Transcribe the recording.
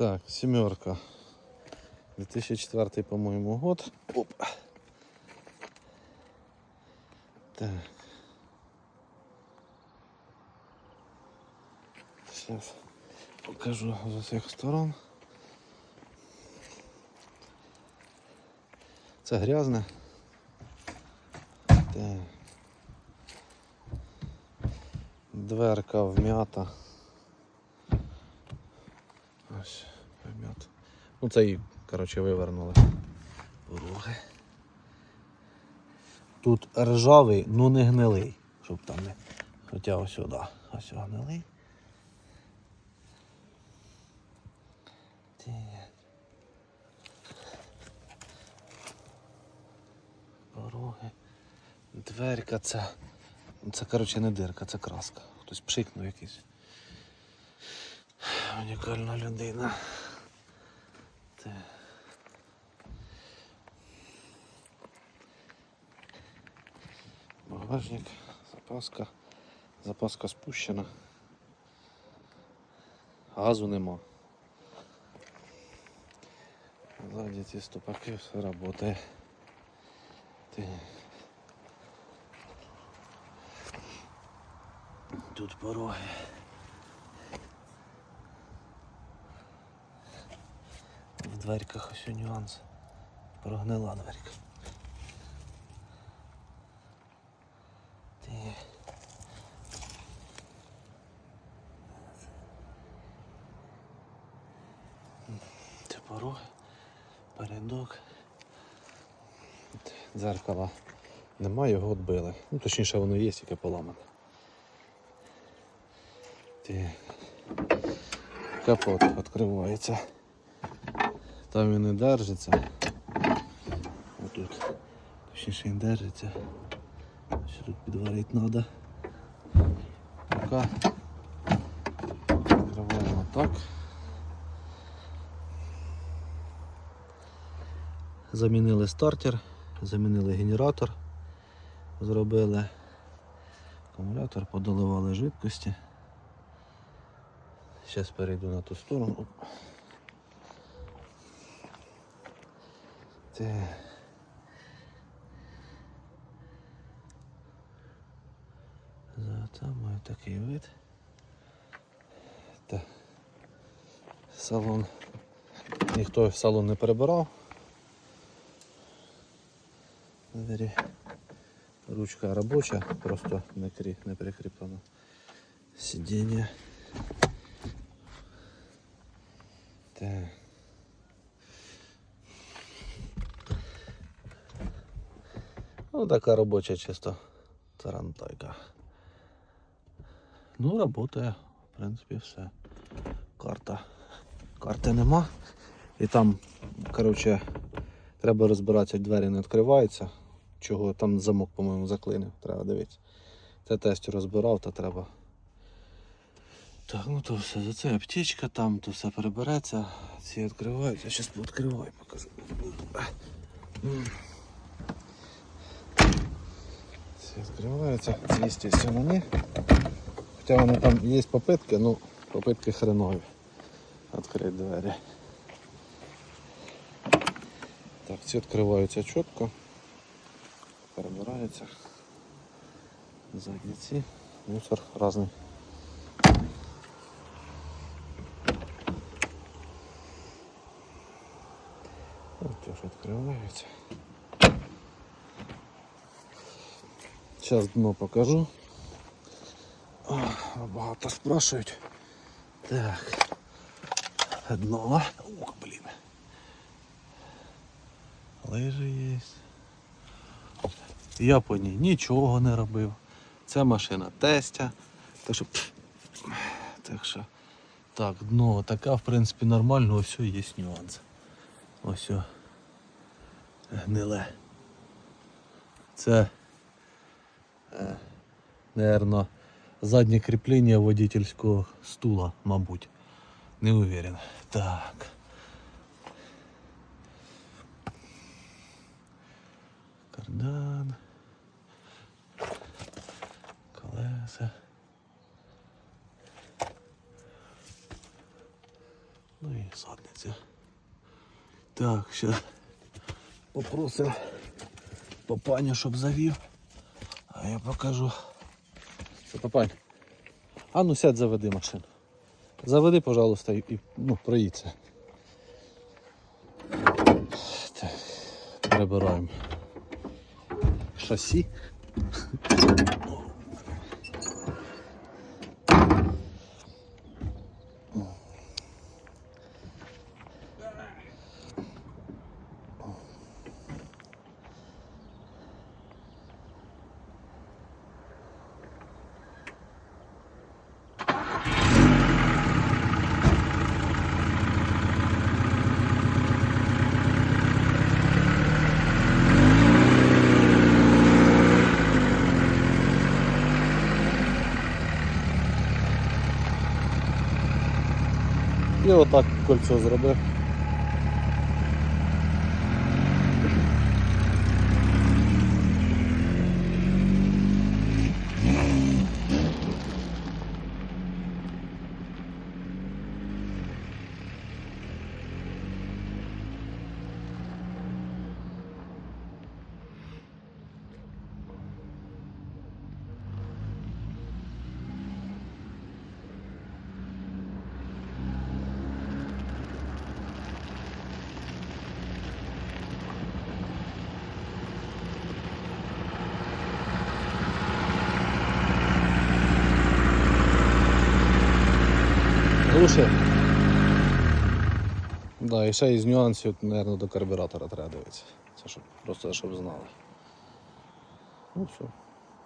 Так, семерка. 2004, по-моему, год. Оп. Так. Сейчас покажу з усіх сторон. Це грязне. Так. Дверка вм'ята. Ось, вм'ята. Ну це її, коротше, вивернули. Пороги. Тут ржавий, ну не гнилий, щоб там не. Хоча ось сюди, ось гнилий. Пороги. Дверка це. Це, коротше, не дирка, це краска. Хтось пшикнув якийсь. Унікальна людина. Так. Багажник, запаска. Запаска спущена. Газу нема. Ззаді ці ступаки все працює. Так. Тут пороги. В дверках ось нюанс. Прогнила дверка. Ти. Це пороги, передок. Дзеркала немає, його відбили. Ну, точніше воно є, тільки поламане. Капот відкривається. Там він не держиться. Отут. Точніше він держиться. Що тут підварити треба. Пока. Відкриваємо так. Замінили стартер, замінили генератор, зробили акумулятор, подаливали жидкості. Зараз перейду на ту сторону. Оп. Те. За там має такий вид. Та. Салон. Ніхто салон не перебирав. Двері. Ручка робоча, просто не, крі- не прикріплена. Сидіння. Так. Ну, така робоча чисто тарантайка. Ну, работає, в принципі, все. Карта. Карти нема. І там, коротше, треба розбиратися, двері не відкриваються. Чого там замок, по-моєму, заклинив, треба дивитися. Це тест розбирав, то треба. Так, ну то все, за це аптечка там, то все перебереться. Ці відкриваються, зараз пооткриваю, покажу. Відкриваються, ці, естественно, ні. Хоча вони там є попитки, ну попитки хренові. Відкрити двері. Так, ці відкриваються чітко. Перебираються. Задні ці. Мусор різний. Теж відкриваються. Зараз дно покажу. Багато спрашують. Так. Дно. Ух, блін. Лижі є. Я по ній нічого не робив. Це машина тестя. Так що, так що, так, дно така, в принципі, нормально, ось є нюанс. Ось. Гниле. Це, е, наверно, заднє кріплення водительського стула, мабуть. Не уверен. Так. Кардан. Колеса. Ну і задниця. Так, ще попросив папаню, щоб завів. А я покажу. Це папань. А ну сядь, заведи машину. Заведи, пожалуйста, і, ну, проїдься. Так, прибираємо. Шасі. Отак кольцо зробив. Глуши. Да, і ще із нюансів, мабуть, до карбюратора треба дивитися. Це щоб просто щоб знали. Ну все.